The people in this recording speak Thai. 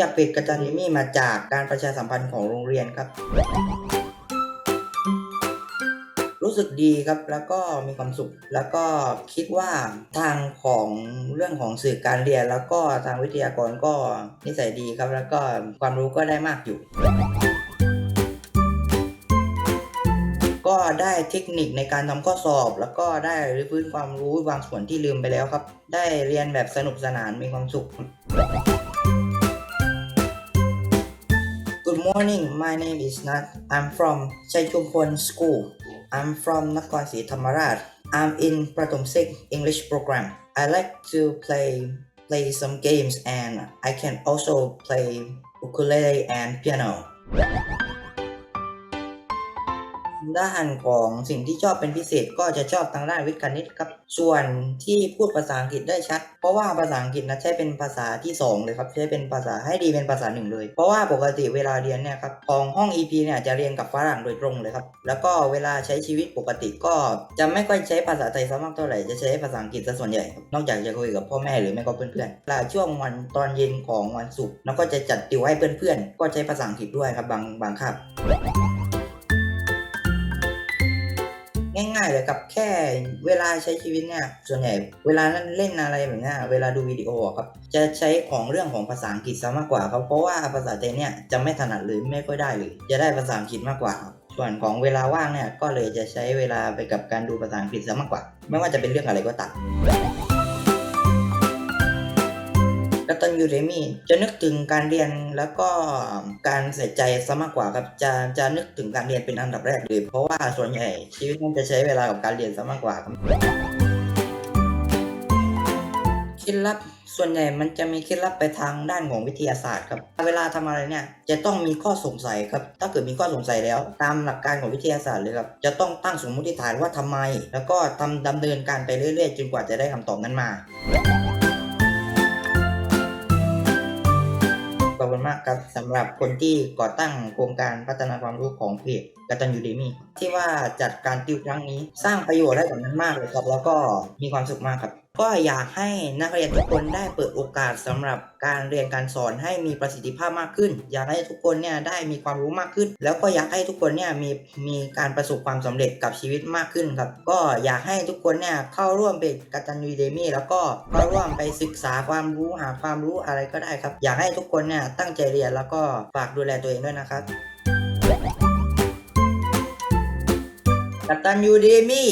จักเพจกระตันยูมี่มาจากการประชาสัมพันธ์ของโรงเรียนครับ รู้สึกดีครับ แล้วก็มีความสุข แล้วก็คิดว่าทางของเรื่องของสื่อการเรียน แล้วก็ทางวิทยากรก็นิสัยดีครับ แล้วก็ความรู้ก็ได้มากอยู่ ก็ได้เทคนิคในการทำข้อสอบ แล้วก็ได้รื้อฟื้นความรู้บางส่วนที่ลืมไปแล้วครับ ได้เรียนแบบสนุกสนานมีความสุข morning. My name is Nat. I'm from Chaichumpon School. I'm from Nakhon Si Thammarat I'm in Prathom Sek English program. I like to play play some games and I can also play ukulele and piano ด้านของสิ่งที่ชอบเป็นพิเศษก็จะชอบทางด้านวิทย์คณิตครับ ส่วนที่พูดภาษาอังกฤษได้ชัด เพราะว่าภาษาอังกฤษนะใช้เป็นภาษาที่สองเลยครับใช้เป็นภาษาให้ดีเป็นภาษาหนึ่งเลย เพราะว่าปกติเวลาเรียนเนี่ยครับของห้อง EP เนี่ยจะเรียนกับฝรั่งโดยตรงเลยครับ แล้วก็เวลาใช้ชีวิตปกติก็จะไม่ค่อยใช้ภาษาไทยซะมากเท่าไหร่จะใช้ภาษาอังกฤษซะส่วนใหญ่ครับนอกจากจะคุยกับพ่อแม่หรือไม่ก็เพื่อนๆเวลาช่วงวันตอนเย็นของวันศุกร์แล้วก็จะจัดติวให้เพื่อนๆก็ใช้ภาษาอังกฤษด้วยครับบางบางคาบ ง่ายๆเลยครับแค่เวลาใช้ชีวิตเนี่ยส่วนใหญ่เวลานั้นเล่นอะไรแบบเนี้ยเวลาดูวิดีโอครับจะใช้ของเรื่องของภาษาอังกฤษซะมากกว่าครับเพราะว่าภาษาไทยเนี่ยจะไม่ถนัดหรือไม่ค่อยได้เลยจะได้ภาษาอังกฤษมากกว่าครับส่วนของเวลาว่างเนี่ยก็เลยจะใช้เวลาไปกับการดูภาษาอังกฤษซะมากกว่า ไม่ว่าจะเป็นเรื่องอะไรก็ตาม กตันยูเรมี่จะนึกถึงการเรียนแล้วก็การใส่ใจซะมากกว่าครับจะจะนึกถึงการเรียนเป็นอันดับแรกเลย เพราะว่าส่วนใหญ่ชีวิตมันจะใช้เวลากับการเรียนซะมากกว่าครับเคล็ดลับส่วนใหญ่มันจะมีเคล็ดลับไปทางด้านของวิทยาศาสตร์ครับเวลาทำอะไรเนี่ยจะต้องมีข้อสงสัยครับ ถ้าเกิดมีข้อสงสัยแล้ว ตามหลักการของวิทยาศาสตร์เลยครับจะต้องตั้งสมมติฐานว่าทำไม แล้วก็ทำดำเนินการไปเรื่อยๆจนกว่าจะได้คำตอบนั้นมา ขอบคุณมากครับสำหรับคนที่ก่อตั้งโครงการพัฒนาความรู้ของเพจกตันยูเดมี่ที่ว่าจัดการติวครั้งนี้สร้างประโยชน์ได้กับนั้นมากเลยครับ แล้วก็มีความสุขมากครับ ก็อยากให้นักเรียนทุกคนได้เปิดโอกาสสำหรับการเรียนการสอนให้มีประสิทธิภาพมากขึ้น อยากให้ทุกคนเนี่ยได้มีความรู้มากขึ้น แล้วก็อยากให้ทุกคนเนี่ยมีมีการประสบความสำเร็จกับชีวิตมากขึ้นครับ ก็อยากให้ทุกคนเนี่ยเข้าร่วมเป็นกตันยูเดมี่แล้วก็เข้าร่วมไปศึกษาความรู้หาความรู้อะไรก็ได้ครับ อยากให้ทุกคนเนี่ยตั้งใจเรียนแล้วก็ฝากดูแลตัวเองด้วยนะครับกตันยูเดมี่